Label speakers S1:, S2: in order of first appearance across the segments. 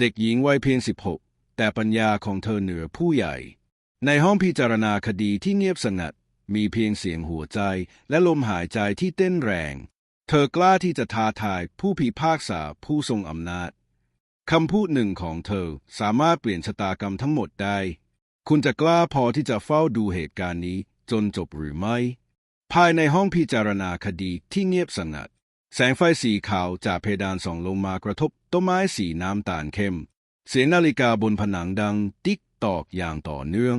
S1: เด็กหญิงวัยเพียง 16 แต่ปัญญาของเธอเหนือผู้ใหญ่ ในห้องพิจารณาคดีที่เงียบสงัด มีเพียงเสียงหัวใจและลมหายใจที่เต้นแรง เธอกล้าที่จะท้าทายผู้พิพากษาผู้ทรงอำนาจคำพูดหนึ่งของเธอสามารถเปลี่ยนชะตากรรมทั้งหมดได้ คุณจะกล้าพอที่จะเฝ้าดูเหตุการณ์นี้จนจบหรือไม่ ภายในห้องพิจารณาคดีที่เงียบสงัด แสงไฟสีขาวจากเพดานส่องลงมากระทบต้นไม้สีน้ำตาลเข้ม เสียงนาฬิกาบนผนังดังติ๊กตอกอย่างต่อเนื่อง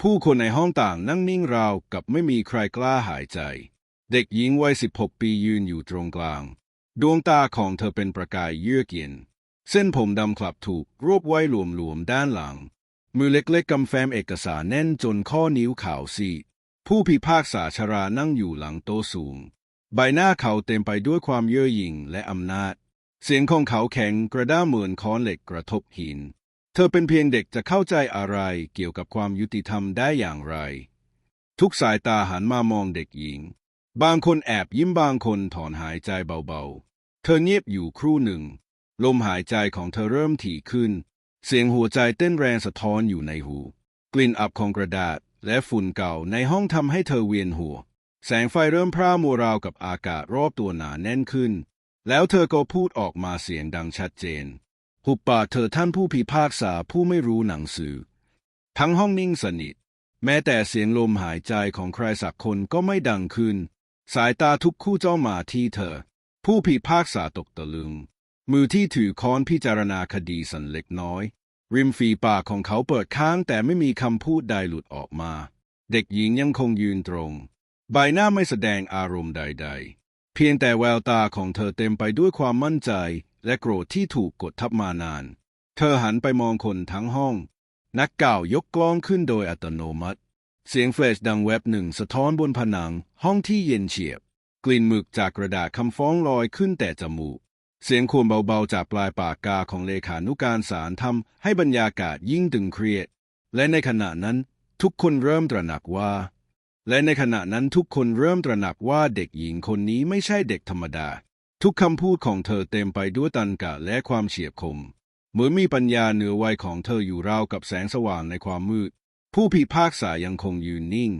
S1: ผู้คนในห้องต่างนั่งนิ่งราวกับไม่มีใครกล้าหายใจ เด็กหญิงวัย 16 ปียืนอยู่ตรงกลาง ดวงตาของเธอเป็นประกายเยือกเย็น เส้นผมดำคลับถูกรวบไว้หลวมๆด้านหลัง มือเล็กๆกำแฟ้มเอกสารแน่นจนข้อนิ้วขาวซีผู้พิพากษาชรานั่งอยู่หลังโต๊ะสูง ใบหน้าเขาเต็มไปด้วยความเย่อหยิ่งและอำนาจ เสียงของเขาแข็งกระด้างเหมือนค้อนเหล็กกระทบหิน เธอเป็นเพียงเด็กจะเข้าใจอะไรเกี่ยวกับความยุติธรรมได้อย่างไร ทุกสายตาหันมามองเด็กหญิง บางคนแอบยิ้มบางคนถอนหายใจเบาๆ เธอเงียบอยู่ครู่หนึ่ง ลมหายใจของเธอเริ่มถี่ขึ้น เสียงหัวใจเต้นแรงสะท้อนอยู่ในหู กลิ่นอับของกระดาษและฝุ่นเก่าในห้องทำให้เธอเวียนหัว แสงไฟเริ่มพร่ามัวราวกับอากาศรอบตัวหนาแน่นขึ้น แล้วเธอก็พูดออกมาเสียงดังชัดเจน หุบปากเธอท่านผู้พิพากษาผู้ไม่รู้หนังสือ ทั้งห้องนิ่งสนิท แม้แต่เสียงลมหายใจของใครสักคนก็ไม่ดังขึ้น สายตาทุกคู่จ้องมาที่เธอ ผู้พิพากษาตกตะลึง มือที่ถือค้อนพิจารณาคดีสันเล็กน้อย ริมฝีปากของเขาเปิดค้างแต่ไม่มีคำพูดใดหลุดออกมา เด็กหญิงยังคงยืนตรง ใบหน้าไม่แสดงอารมณ์ใด ๆ เพียงแต่แววตาของเธอเต็มไปด้วยความมั่นใจ และโกรธที่ถูกกดทับมานาน เธอหันไปมองคนทั้งห้อง นักกล่าวยกกล้องขึ้นโดยอัตโนมัติ เสียงแฟลชดังแวบหนึ่งสะท้อนบนผนัง ห้องที่เย็นเฉียบ กลิ่นหมึกจากกระดาษคำฟ้องลอยขึ้นแต่จมูก เสียงควมเบาๆจากปลายปากกาของเลขานุการศาลทำให้บรรยากาศยิ่งตึงเครียด และในขณะนั้นทุกคนเริ่มตระหนักว่า และในขณะนั้นทุกคนเริ่มตระหนักว่าเด็กหญิงคนนี้ไม่ใช่เด็กธรรมดา ทุกคำพูดของเธอเต็มไปด้วยตันกะและความเฉียบคม เหมือนมีปัญญาเหนือวัยของเธออยู่ราวกับแสงสว่างในความมืด ผู้พิพากษายังคงยืนนิ่ง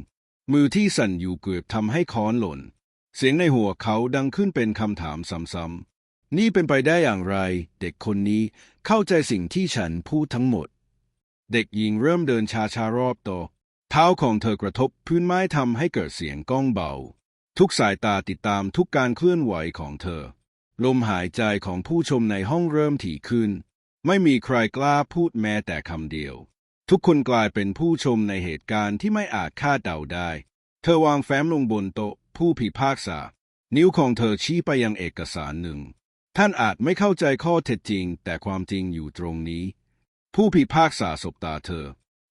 S1: มือที่สั่นอยู่เกือบทำให้ค้อนหล่น เสียงในหัวเขาดังขึ้นเป็นคำถามซ้ำๆนี่เป็นไปได้อย่างไร เด็กคนนี้เข้าใจสิ่งที่ฉันพูดทั้งหมด เด็กหญิงเริ่มเดินช้าๆรอบโตะ เท้าของเธอกระทบพื้นไม้ทำให้เกิดเสียงก้องเบา ทุกสายตาติดตามทุกการเคลื่อนไหวของเธอ ลมหายใจของผู้ชมในห้องเริ่มถี่ขึ้น ไม่มีใครกล้าพูดแม้แต่คำเดียว ทุกคนกลายเป็นผู้ชมในเหตุการณ์ที่ไม่อาจคาดเดาได้ เธอวางแฟ้มลงบนโต๊ะ ผู้พิพากษา นิ้วของเธอชี้ไปยังเอกสารหนึ่ง ท่านอาจไม่เข้าใจข้อเท็จจริง แต่ความจริงอยู่ตรงนี้ ผู้พิพากษาสบตาเธอ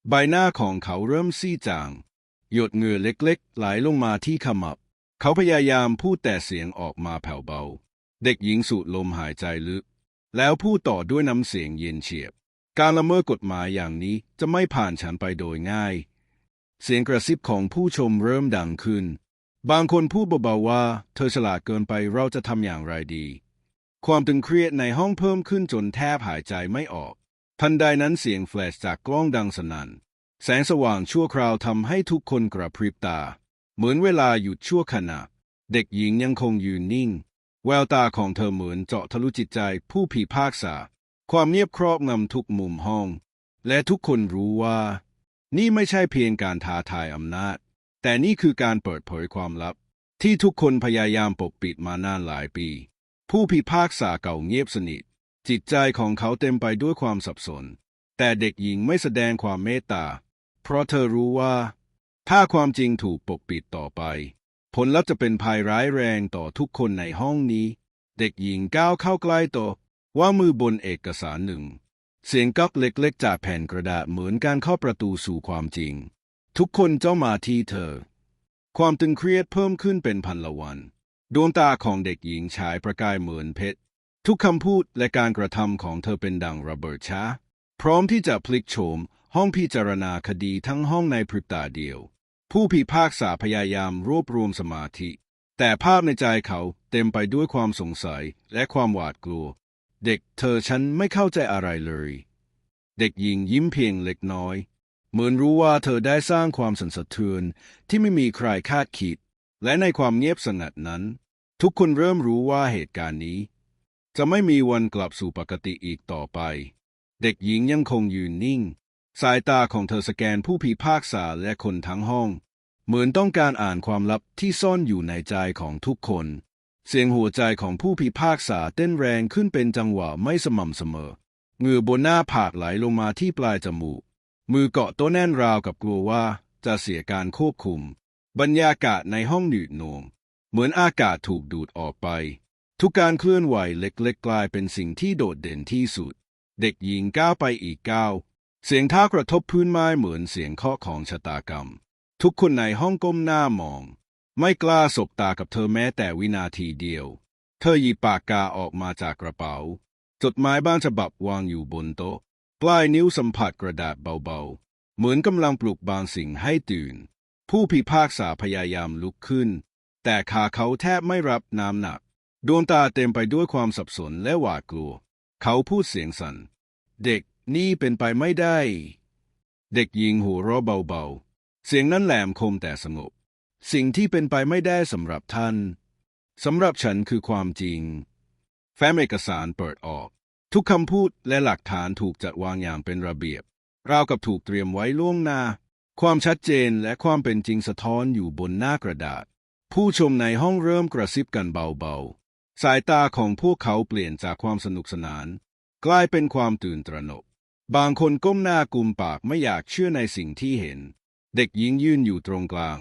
S1: ใบหน้าของเขาเริ่มซีดจาง หยดเหงื่อเล็กๆ ไหลลงมาที่ขมับ เขาพยายามพูดแต่เสียงออกมาแผ่วเบา เด็กหญิงสูดลมหายใจลึก แล้วพูดต่อด้วยน้ำเสียงเย็นเฉียบ การละเมิดกฎหมายอย่างนี้จะไม่ผ่านฉันไปโดยง่าย เสียงกระซิบของผู้ชมเริ่มดังขึ้น บางคนพูดเบาๆว่า เธอฉลาดเกินไปเราจะทำอย่างไรดี ความตึงเครียดในห้องเพิ่มขึ้นจนแทบหายใจไม่ออก ทันใดนั้นเสียงแฟลชจากกล้องดังสนั่น แสงสว่างชั่วคราวทำให้ทุกคนกระพริบตา เหมือนเวลาหยุดชั่วขณะ เด็กหญิงยังคงยืนนิ่ง แววตาของเธอเหมือนเจาะทะลุจิตใจผู้พิพากษา ความเงียบครอบงำทุกมุมห้อง และทุกคนรู้ว่า นี่ไม่ใช่เพียงการท้าทายอำนาจ แต่นี่คือการเปิดเผยความลับ ที่ทุกคนพยายามปกปิดมานานหลายปี ผู้พิพากษาเก่าเงียบสนิท จิตใจของเขาเต็มไปด้วยความสับสน แต่เด็กหญิงไม่แสดงความเมตตา เพราะเธอรู้ว่า ถ้าความจริงถูกปกปิดต่อไป ผลลัพธ์จะเป็นภัยร้ายแรงต่อทุกคนในห้องนี้ เด็กหญิงก้าวเข้าใกล้ตะว่ามือบนเอกสารหนึ่ง เสียงก๊อกเล็กๆจากแผ่นกระดาษเหมือนการเข้าประตูสู่ความจริง ทุกคนเจ้องมาที่เธอ ความตึงเครียดเพิ่มขึ้นเป็นพันละวัน ดวงตาของเด็กหญิงฉายประกายเหมือนเพชร ทุกคำพูดและการกระทำของเธอเป็นดังระเบิดช้า พร้อมที่จะพลิกโฉมห้องพิจารณาคดีทั้งห้องในพริบตาเดียว ผู้พิพากษาพยายามรวบรวมสมาธิ แต่ภาพในใจเขาเต็มไปด้วยความสงสัยและความหวาดกลัว เด็กเธอฉันไม่เข้าใจอะไรเลย เด็กหญิงยิ้มเพียงเล็กน้อย เหมือนรู้ว่าเธอได้สร้างความสันสะเทือนที่ไม่มีใครคาดคิด และในความเงียบสงัดนั้น ทุกคนเริ่มรู้ว่าเหตุการณ์นี้ จะไม่มีวันกลับสู่ปกติอีกต่อไป เด็กหญิงยังคงยืนนิ่ง สายตาของเธอสแกนผู้พิพากษาและคนทั้งห้อง เหมือนต้องการอ่านความลับที่ซ่อนอยู่ในใจของทุกคน เสียงหัวใจของผู้พิพากษาเต้นแรงขึ้นเป็นจังหวะไม่สม่ำเสมอเหงื่อบนหน้าผากไหลลงมาที่ปลายจมูก มือเกาะโต๊ะแน่นราวกับกลัวว่าจะเสียการควบคุม บรรยากาศในห้องหนืดหน่วง เหมือนอากาศถูกดูดออกไป ทุกการเคลื่อนไหวเล็กๆ กลายเป็นสิ่งที่โดดเด่นที่สุด เด็กหญิงก้าวไปอีกก้าวเสียงท้ากระทบพื้นไม้เหมือนเสียงเคาะของชะตากรรม ทุกคนในห้องก้มหน้ามอง ไม่กล้าสบตากับเธอแม้แต่วินาทีเดียว เธอหยิบปากกาออกมาจากกระเป๋า จดหมายบ้างฉบับวางอยู่บนโต๊ะปลายนิ้วสัมผัสกระดาษเบาๆ เหมือนกำลังปลุกบางสิ่งให้ตื่น ผู้พิพากษาพยายามลุกขึ้น แต่ขาเขาแทบไม่รับน้ำหนัก ดวงตาเต็มไปด้วยความสับสนและหวาดกลัว เขาพูดเสียงสัน่น เด็กนี่เป็นไปไม่ได้ เด็กหญิงหัวเราะเบาๆ เสียงนั้นแหลมคมแต่สงบ สิ่งที่เป็นไปไม่ได้สำหรับท่านสำหรับฉันคือความจริง แฟ้มเอกสารเปิดออก ทุกคำพูดและหลักฐานถูกจัดวางอย่างเป็นระเบียบ ราวกับถูกเตรียมไว้ล่วงหน้า ความชัดเจนและความเป็นจริงสะท้อนอยู่บนหน้ากระดาษ ผู้ชมในห้องเริ่มกระซิบกันเบาๆ สายตาของพวกเขาเปลี่ยนจากความสนุกสนาน กลายเป็นความตื่นตระหนก บางคนก้มหน้ากุมปากไม่อยากเชื่อในสิ่งที่เห็น เด็กหญิงยืนอยู่ตรงกลาง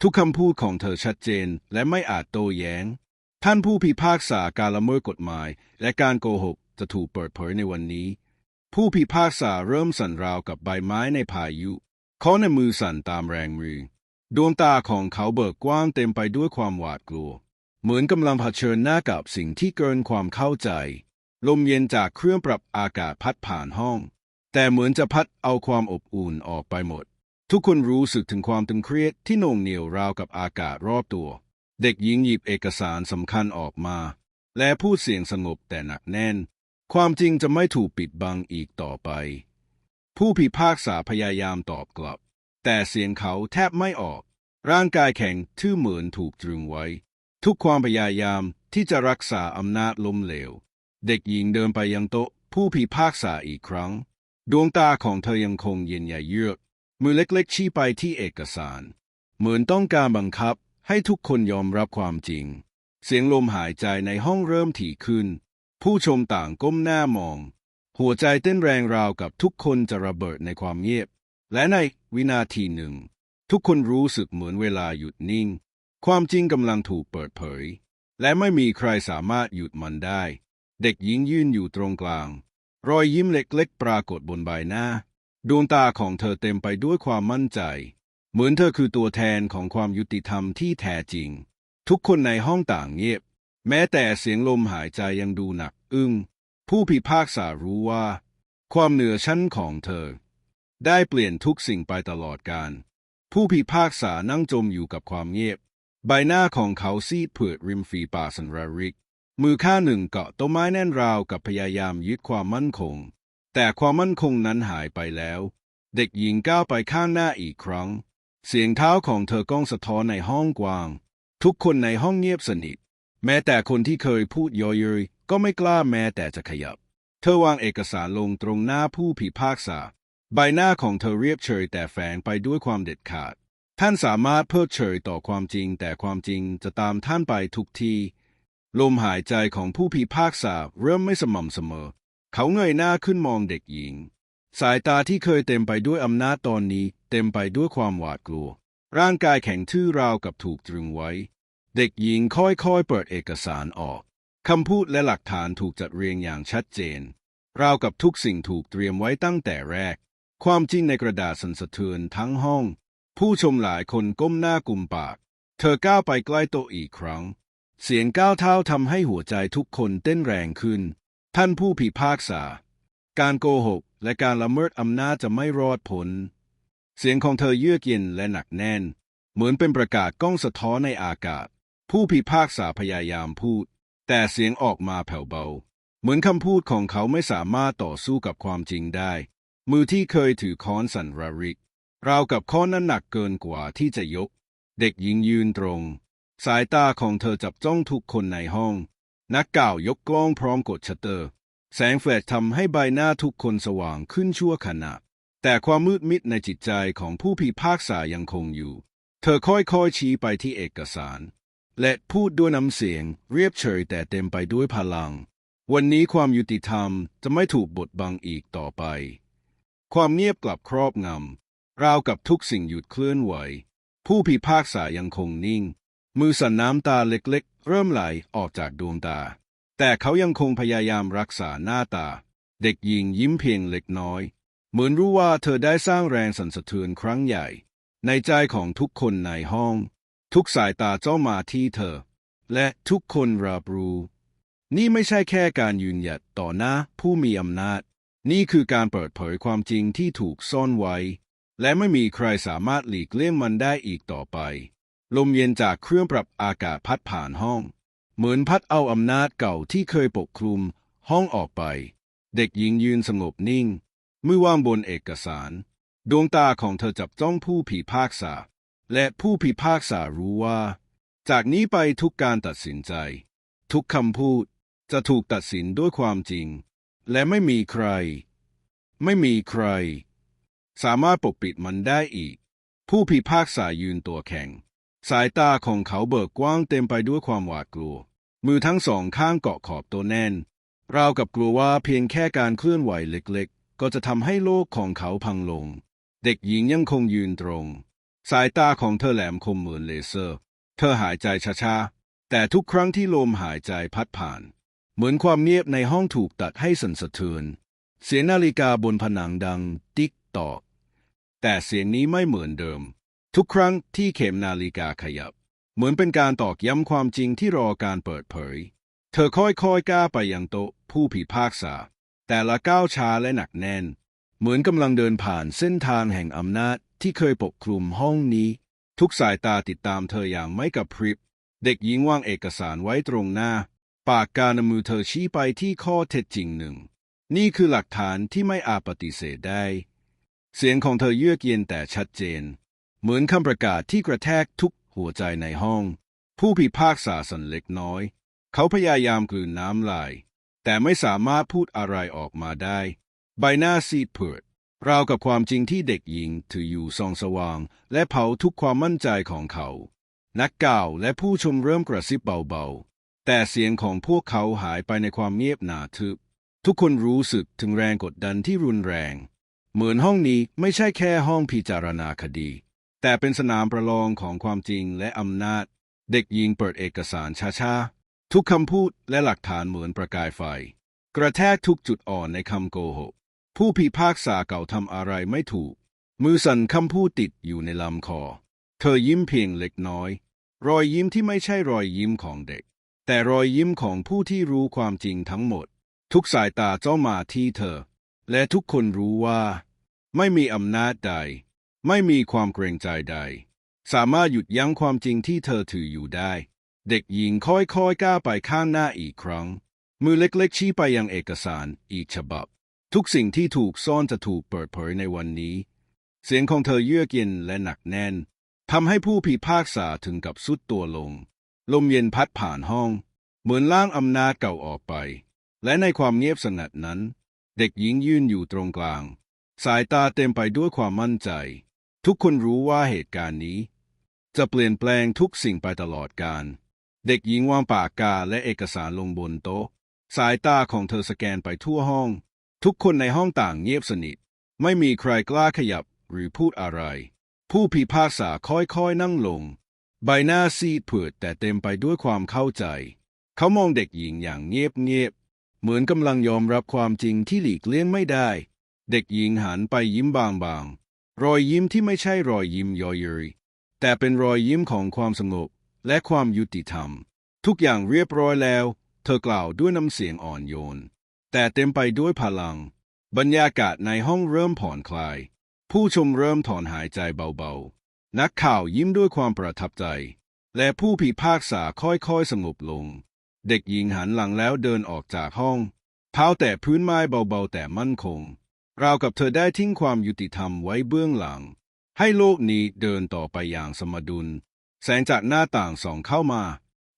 S1: ทุกคำพูดของเธอชัดเจนและไม่อาจโต้แย้ง ท่านผู้พิพากษาการละเมิดกฎหมาย และการโกหกจะถูกเปิดเผยในวันนี้ ผู้พิพากษาเริ่มสั่นราวกับใบไม้ในพายุ เขาในมือสั่นตามแรงมือ ดวงตาของเขาเบิกกว้างเต็มไปด้วยความหวาดกลัว เหมือนกำลังเผชิญหน้ากับสิ่งที่เกินความเข้าใจ ลมเย็นจากเครื่องปรับอากาศพัดผ่านห้อง แต่เหมือนจะพัดเอาความอบอุ่นออกไปหมด ทุกคนรู้สึกถึงความตึงเครียดที่โหน่วงเหนียวราวกับอากาศรอบตัว เด็กหญิงหยิบเอกสารสำคัญออกมา และพูดเสียงสงบแต่หนักแน่น ความจริงจะไม่ถูกปิดบังอีกต่อไป ผู้พิพากษาพยายามตอบกลับ แต่เสียงเขาแทบไม่ออก ร่างกายแข็งทื่อเหมือนถูกตรึงไว้ ทุกความพยายามที่จะรักษาอำนาจล้มเหลว เด็กหญิงเดินไปยังโต๊ะผู้พิพากษาอีกครั้ง ดวงตาของเธอยังคงเย็นย่าเยือก มือเล็กๆชี้ไปที่เอกสาร เหมือนต้องการบังคับให้ทุกคนยอมรับความจริง เสียงลมหายใจในห้องเริ่มถี่ขึ้น ผู้ชมต่างก้มหน้ามอง หัวใจเต้นแรงราวกับทุกคนจะระเบิดในความเงียบ และในวินาทีหนึ่ง ทุกคนรู้สึกเหมือนเวลาหยุดนิ่ง ความจริงกำลังถูกเปิดเผย และไม่มีใครสามารถหยุดมันได้ เด็กหญิงยืนอยู่ตรงกลาง รอยยิ้มเล็กๆ ปรากฏบนใบหน้า ดวงตาของเธอเต็มไปด้วยความมั่นใจ เหมือนเธอคือตัวแทนของความยุติธรรมที่แท้จริง ทุกคนในห้องต่างเงียบ แม้แต่เสียงลมหายใจยังดูหนักอึ้ง ผู้พิพากษารู้ว่า ความเหนือชั้นของเธอ ได้เปลี่ยนทุกสิ่งไปตลอดการผู้พิพากษานั่งจมอยู่กับความเงียบ ใบหน้าของเขาซีดเผือดริมฝีปากสันระริก มือข้างหนึ่งเกาะต้นไม้แน่นราวกับพยายามยึดความมั่นคง แต่ความมั่นคงนั้นหายไปแล้ว เด็กหญิงก้าวไปข้างหน้าอีกครั้ง เสียงเท้าของเธอก้องสะท้อนในห้องกว้าง ทุกคนในห้องเงียบสนิท แม้แต่คนที่เคยพูดเยอยๆก็ไม่กล้าแม้แต่จะขยับ เธอวางเอกสารลงตรงหน้าผู้พิพากษา ใบหน้าของเธอเรียบเฉยแต่แฝงไปด้วยความเด็ดขาด ท่านสามารถเพิกเฉยต่อความจริง แต่ความจริงจะตามท่านไปทุกที ลมหายใจของผู้พิพากษาเริ่มไม่สม่ำเสมอ เขาเงยหน้าขึ้นมองเด็กหญิง สายตาที่เคยเต็มไปด้วยอำนาจตอนนี้ เต็มไปด้วยความหวาดกลัว ร่างกายแข็งทื่อราวกับถูกตรึงไว้ เด็กหญิงค่อยๆเปิดเอกสารออกคำพูดและหลักฐานถูกจัดเรียงอย่างชัดเจน ราวกับทุกสิ่งถูกเตรียมไว้ตั้งแต่แรก ความจริงในกระดาษสันสะเทือนทั้งห้อง ผู้ชมหลายคนก้มหน้ากุมปาก เธอก้าวไปใกล้โต๊ะอีกครั้ง เสียงก้าวเท้าทำให้หัวใจทุกคนเต้นแรงขึ้น ท่านผู้พิพากษา การโกหกและการละเมิดอำนาจจะไม่รอดพ้นเสียงของเธอเยือกเย็นและหนักแน่น เหมือนเป็นประกาศก้องสะท้อนในอากาศ ผู้พิพากษาพยายามพูด แต่เสียงออกมาแผ่วเบา เหมือนคำพูดของเขาไม่สามารถต่อสู้กับความจริงได้ มือที่เคยถือค้อนสั่นระริก ราวกับค้อนนั้นหนักเกินกว่าที่จะยก เด็กหญิงยืนตรง สายตาของเธอจับจ้องทุกคนในห้อง นักก่าวยกกล้องพร้อมกดชัตเตอร์ แสงแฟลชทำให้ใบหน้าทุกคนสว่างขึ้นชั่วขณะ แต่ความมืดมิดในจิตใจของผู้พิพากษายังคงอยู่ เธอค่อยๆชี้ไปที่เอกสาร และพูดด้วยน้ำเสียง เรียบเฉยแต่เต็มไปด้วยพลัง วันนี้ความยุติธรรมจะไม่ถูกบดบังอีกต่อไป ความเงียบกลับครอบงำ ราวกับทุกสิ่งหยุดเคลื่อนไหว ผู้พิพากษายังคงนิ่ง มือสั่นน้ำตาเล็กๆ เริ่มไหลออกจากดวงตา แต่เขายังคงพยายามรักษาหน้าตา เด็กหญิงยิ้มเพียงเล็กน้อย เหมือนรู้ว่าเธอได้สร้างแรงสั่นสะเทือนครั้งใหญ่ ในใจของทุกคนในห้อง ทุกสายตาจ้องมาที่เธอ และทุกคนรับรู้ นี่ไม่ใช่แค่การยืนหยัดต่อหน้าผู้มีอำนาจ นี่คือการเปิดเผยความจริงที่ถูกซ่อนไว้ และไม่มีใครสามารถหลีกเลี่ยงมันได้อีกต่อไป ลมเย็นจากเครื่องปรับอากาศพัดผ่านห้อง เหมือนพัดเอาอำนาจเก่าที่เคยปกคลุม ห้องออกไป เด็กหญิงยืนสงบนิ่ง มือวางบนเอกสาร ดวงตาของเธอจับจ้องผู้พิพากษา และผู้พิพากษารู้ว่า จากนี้ไปทุกการตัดสินใจ ทุกคำพูดจะถูกตัดสินด้วยความจริง และไม่มีใคร ไม่มีใคร สามารถปกปิดมันได้อีก ผู้พิพากษายืนตัวแข็ง สายตาของเขาเบิกกว้างเต็มไปด้วยความหวาดกลัว มือทั้งสองข้างเกาะขอบตัวแน่น ราวกับกลัวว่าเพียงแค่การเคลื่อนไหวเล็กๆ ก็จะทำให้โลกของเขาพังลง เด็กหญิงยังคงยืนตรง สายตาของเธอแหลมคมเหมือนเลเซอร์ เธอหายใจช้าๆ แต่ทุกครั้งที่ลมหายใจพัดผ่าน เหมือนความเงียบในห้องถูกตัดให้สั่นสะเทือน เสียงนาฬิกาบนผนังดังติ๊กตอก แต่เสียงนี้ไม่เหมือนเดิม ทุกครั้งที่เข็มนาฬิกาขยับ เหมือนเป็นการตอกย้ำความจริงที่รอการเปิดเผย เธอค่อยๆก้าวไปยังโต๊ะผู้พิพากษา แต่ละก้าวช้าและหนักแน่น เหมือนกำลังเดินผ่านเส้นทางแห่งอำนาจที่เคยปกคลุมห้องนี้ ทุกสายตาติดตามเธออย่างไม่กระพริบ เด็กหญิงวางเอกสารไว้ตรงหน้า ปากกาในมือเธอชี้ไปที่ข้อเท็จจริงหนึ่ง นี่คือหลักฐานที่ไม่อาจปฏิเสธได้ เสียงของเธอเยือกเย็นแต่ชัดเจน เหมือนคำประกาศที่กระแทกทุกหัวใจในห้อง ผู้พิพากษาสันเล็กน้อย เขาพยายามกลืนน้ำลาย แต่ไม่สามารถพูดอะไรออกมาได้ ใบหน้าซีดเผือดราวกับความจริงที่เด็กหญิงถืออยู่ส่องสว่าง และเผาทุกความมั่นใจของเขา นักกล่าวและผู้ชมเริ่มกระซิบเบาๆ แต่เสียงของพวกเขาหายไปในความเงียบหนาทึบ ทุกคนรู้สึกถึงแรงกดดันที่รุนแรง เหมือนห้องนี้ไม่ใช่แค่ห้องพิจารณาคดี แต่เป็นสนามประลองของความจริงและอำนาจ เด็กหญิงเปิดเอกสารช้าๆ ทุกคำพูดและหลักฐานเหมือนประกายไฟ กระแทกทุกจุดอ่อนในคำโกหก ผู้พิพากษาเก่าทำอะไรไม่ถูก มือสั่นคำพูดติดอยู่ในลำคอ เธอยิ้มเพียงเล็กน้อย รอยยิ้มที่ไม่ใช่รอยยิ้มของเด็ก แต่รอยยิ้มของผู้ที่รู้ความจริงทั้งหมด ทุกสายตาจ้องมาที่เธอ และทุกคนรู้ว่า ไม่มีอำนาจใด ไม่มีความเกรงใจใด สามารถหยุดยั้งความจริงที่เธอถืออยู่ได้ เด็กหญิงค่อยๆก้าวไปข้างหน้าอีกครั้ง มือเล็กๆชี้ไปยังเอกสารอีกฉบับ ทุกสิ่งที่ถูกซ่อนจะถูกเปิดเผยในวันนี้ เสียงของเธอเยือกเย็นและหนักแน่นทำให้ผู้พิพากษาถึงกับสุดตัวลง ลมเย็นพัดผ่านห้อง เหมือนล่างอำนาจเก่าออกไป และในความเงียบสงัดนั้น เด็กหญิงยืนอยู่ตรงกลาง สายตาเต็มไปด้วยความมั่นใจ ทุกคนรู้ว่าเหตุการณ์นี้ จะเปลี่ยนแปลงทุกสิ่งไปตลอดกาลเด็กหญิงวางปากกาและเอกสารลงบนโต๊ะ สายตาของเธอสแกนไปทั่วห้อง ทุกคนในห้องต่างเงียบสนิท ไม่มีใครกล้าขยับหรือพูดอะไร ผู้พิพากษาค่อยๆนั่งลง ใบหน้าซีดเผือดแต่เต็มไปด้วยความเข้าใจ เขามองเด็กหญิงอย่างเงียบๆเหมือนกำลังยอมรับความจริงที่หลีกเลี่ยงไม่ได้ เด็กหญิงหันไปยิ้มบางๆ รอยยิ้มที่ไม่ใช่รอยยิ้มยอเยยแต่เป็นรอยยิ้มของความสงบและความยุติธรรม ทุกอย่างเรียบร้อยแล้ว เธอกล่าวด้วยน้ำเสียงอ่อนโยน แต่เต็มไปด้วยพลัง บรรยากาศในห้องเริ่มผ่อนคลาย ผู้ชมเริ่มถอนหายใจเบาๆ นักข่าวยิ้มด้วยความประทับใจ และผู้พิพากษาค่อยๆสงบลง เด็กหญิงหันหลังแล้วเดินออกจากห้องเท้าแต่พื้นไม้เบาๆแต่มั่นคง ราวกับเธอได้ทิ้งความยุติธรรมไว้เบื้องหลัง ให้โลกนี้เดินต่อไปอย่างสมดุล แสงจากหน้าต่างส่องเข้ามา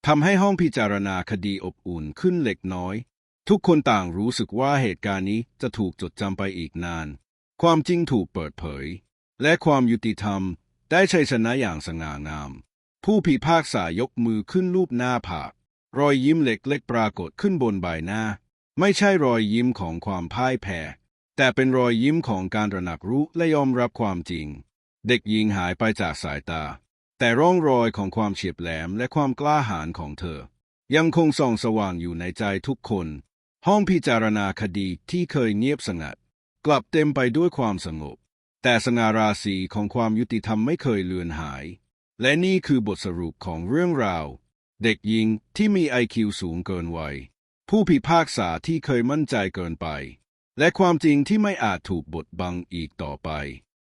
S1: ทำให้ห้องพิจารณาคดีอบอุ่นขึ้นเล็กน้อย ทุกคนต่างรู้สึกว่าเหตุการณ์นี้จะถูกจดจำไปอีกนาน ความจริงถูกเปิดเผย และความยุติธรรมได้ชัยชนะอย่างสง่างาม ผู้พิพากษายกมือขึ้นรูปหน้าผากรอยยิ้มเล็กๆปรากฏขึ้นบนใบหน้า ไม่ใช่รอยยิ้มของความพ่ายแพ้ แต่เป็นรอยยิ้มของการระหนักรู้และยอมรับความจริง เด็กหญิงหายไปจากสายตา แต่ร่องรอยของความเฉียบแหลมและความกล้าหาญของเธอ ยังคงส่องสว่างอยู่ในใจทุกคน ห้องพิจารณาคดีที่เคยเงียบสงัด กลับเต็มไปด้วยความสงบ แต่สงาราศีของความยุติธรรมไม่เคยเลือนหาย และนี่คือบทสรุปของเรื่องราว เด็กหญิงที่มีไอคิวสูงเกินวัยผู้พิพากษาที่เคยมั่นใจเกินไป และความจริงที่ไม่อาจถูกบดบังอีกต่อไป